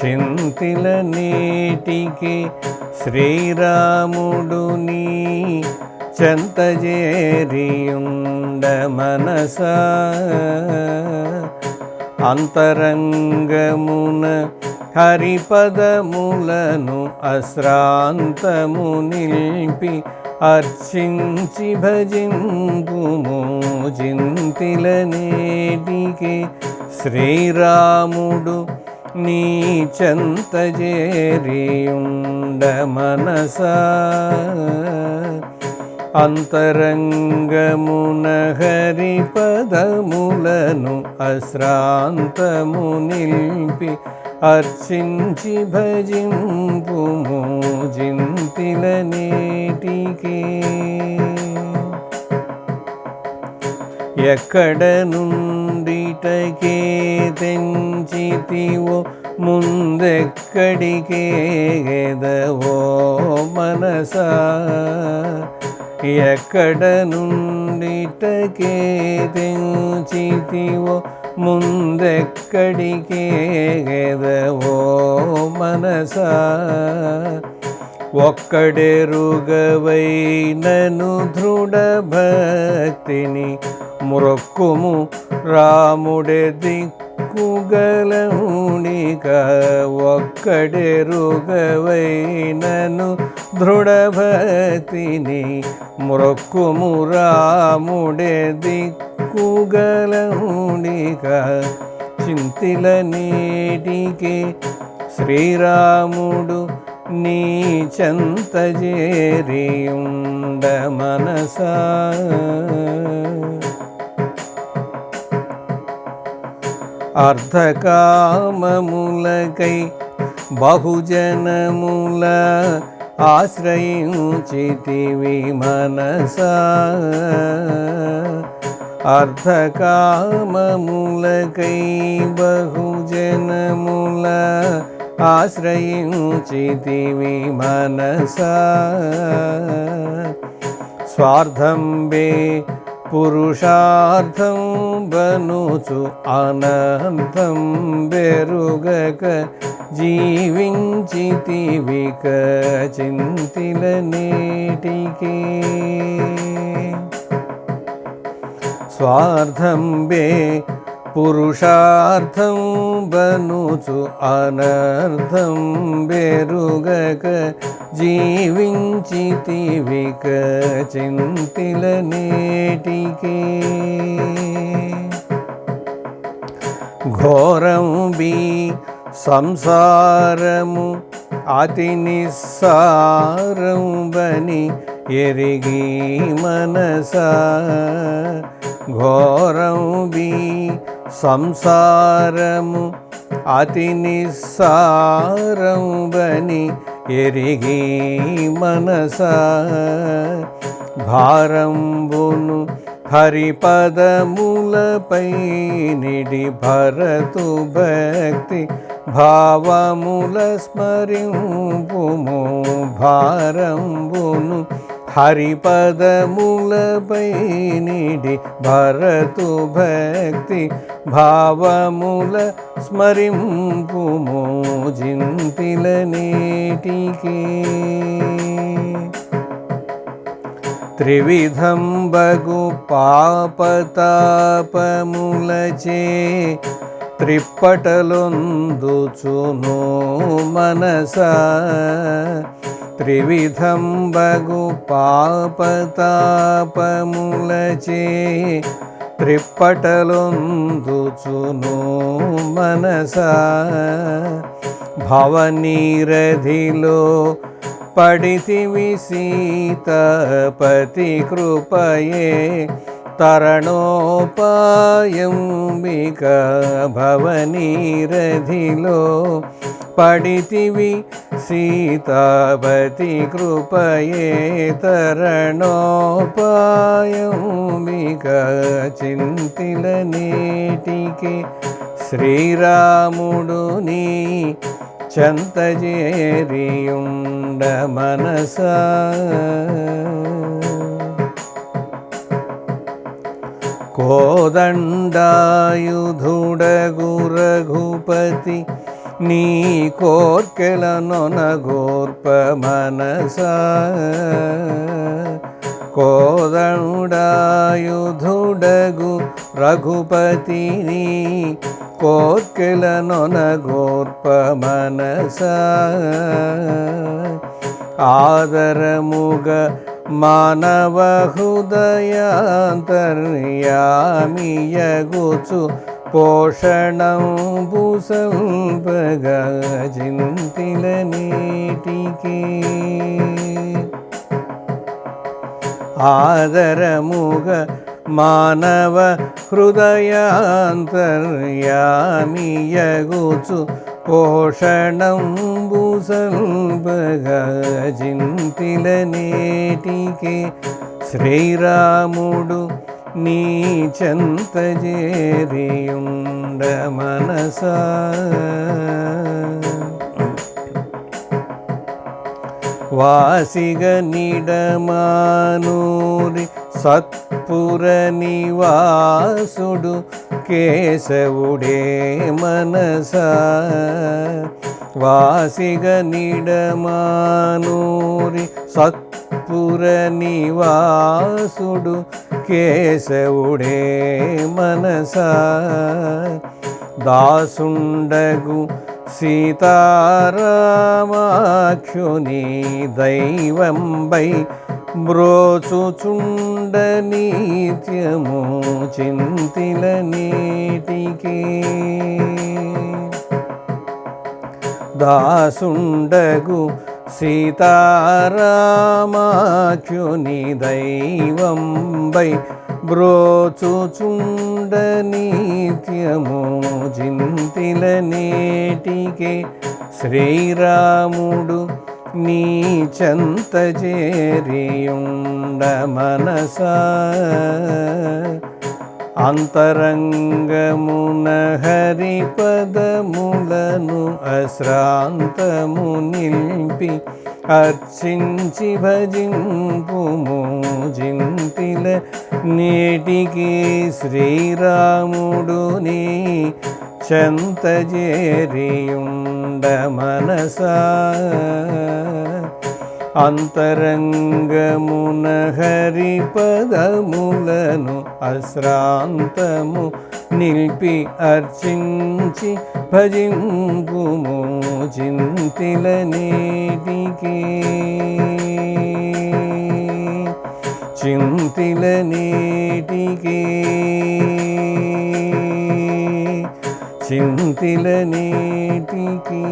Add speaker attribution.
Speaker 1: చింతిల నేటికి శ్రీరాముడు నీ చెంతజేరియుండ మనస. అంతరంగమున హరిపదములను అశ్రాంతము నిల్పి అర్చించి భజింపుము చింతిల నేటికి శ్రీరాముడు నీ చెంత చేరియుండ మనసా. అంతరంగమున హరి పదములను అశ్రాంతము నిల్పి అర్చించి భజింపుము జింతిల నేటికి. ఎక్కడ నుండిటకే తెంచితివో ముందెక్కడికే ముందెక్కడికేదవో మనస? ఎక్కడ నుండిటకే తెంచితివో ముందెక్కడికేదవో మనస? మనసా ఒక్కడెరుగవై నను దృఢ భక్తిని మొక్కుము రాముడే దిక్కు ఒక్కడెరుగవై నను దృఢ భక్తిని మొక్కుము రాముడే దిక్కుగలమునిక చింతిల నీటికి శ్రీరాముడు నీ చెంత చేరియుండ మనసా అర్ధకామములకై బహుజనముల ఆశ్రయించితివి మనసా. అర్ధకామములకై బహుజనముల ఆశ్రయించితివి మనసా. స్వార్థం బే పురుషార్థం బనుచు అనంతం బెరుగక జీవించితివిక చింతిల నేటికి. స్వార్థం బే పురుషార్థం బనుచు అనర్థం బెరుగక జీవించితివిక చింతిల నేటికే. ఘోరం బి సంసారము అతి నిస్సారంబని ఎరిగి మనస. ఘోరం బి సంసారము అతి నిస్సారంబని ఎరిగి మనస. భారంబును హరిపదములపై నిడి భరతు భక్తి భావముల స్మరింపుము భారంబును హరిపదములపై నిడి భరతు భక్తి భావముల స్మరింపుము జింతిల నేటికి. త్రివిధం బగు పాపతాపములచే త్రిప్పటలొందుచును మనస. త్రివిధం బగు పాపతాపములచే త్రిప్పటలొందుచును మనస. భవనీరధిలో పడితివి సీతపతి కృపయే తరణోపాయం బిక భవనీరధిలో పడితివి సీతాపతి కృపయే తరణోపాయం బిక చింతిల నేటికి శ్రీరాముడు నీ చెంతజేరియుండ మనస. కోదండాయుధుడగు రఘుపతి నీ కోర్కెలనొనగోర్ప మనస. కోదండాయుధుడగు రఘుపతి రఘుపతిని కోర్కెలనొనగోర్ప మనస. ఆదరముగ మానవ హృదయాంతర్యామియగుచు పోషణం భూసల్పగా చింతిల నీటికి. ఆదరముగ మానవ హృదయాంతర్యామియగుచు పోషణం భూసల్పగా చింతిల నేటికి శ్రీరాముడు నీ చెంత చేరియుండ మనసా వాసిగ నిడమానూరి సత్పుర నివాసుడు కేశవుడే మనస. వాసిగ నిడమానూరి సత్పుర నివాసుడు కేశవుడే మనస. దాసుండగు సీతారామాఖ్యుని దైవంబై బ్రోచుచుండ నిత్యము చింతిల నీటికే. దాసుండగు సీతారామాచుని దైవంబై బ్రోచుచుండ నిత్యము చింతిల నేటికే శ్రీరాముడు నీ చెంత చేరియుండ మనసా అంతరంగమున హరిపదములను అశ్రాంతము నింపి అర్చించి భజింపుము జింతిల నేటికి శ్రీరాముడు నీ చెంత మనసా అంతరంగమున హరి పదములను అశ్రాంతము నిలిపి అర్చించి భజింపుము చింతిల నేటికి చింతిల నేటికి చింతిల నేటికి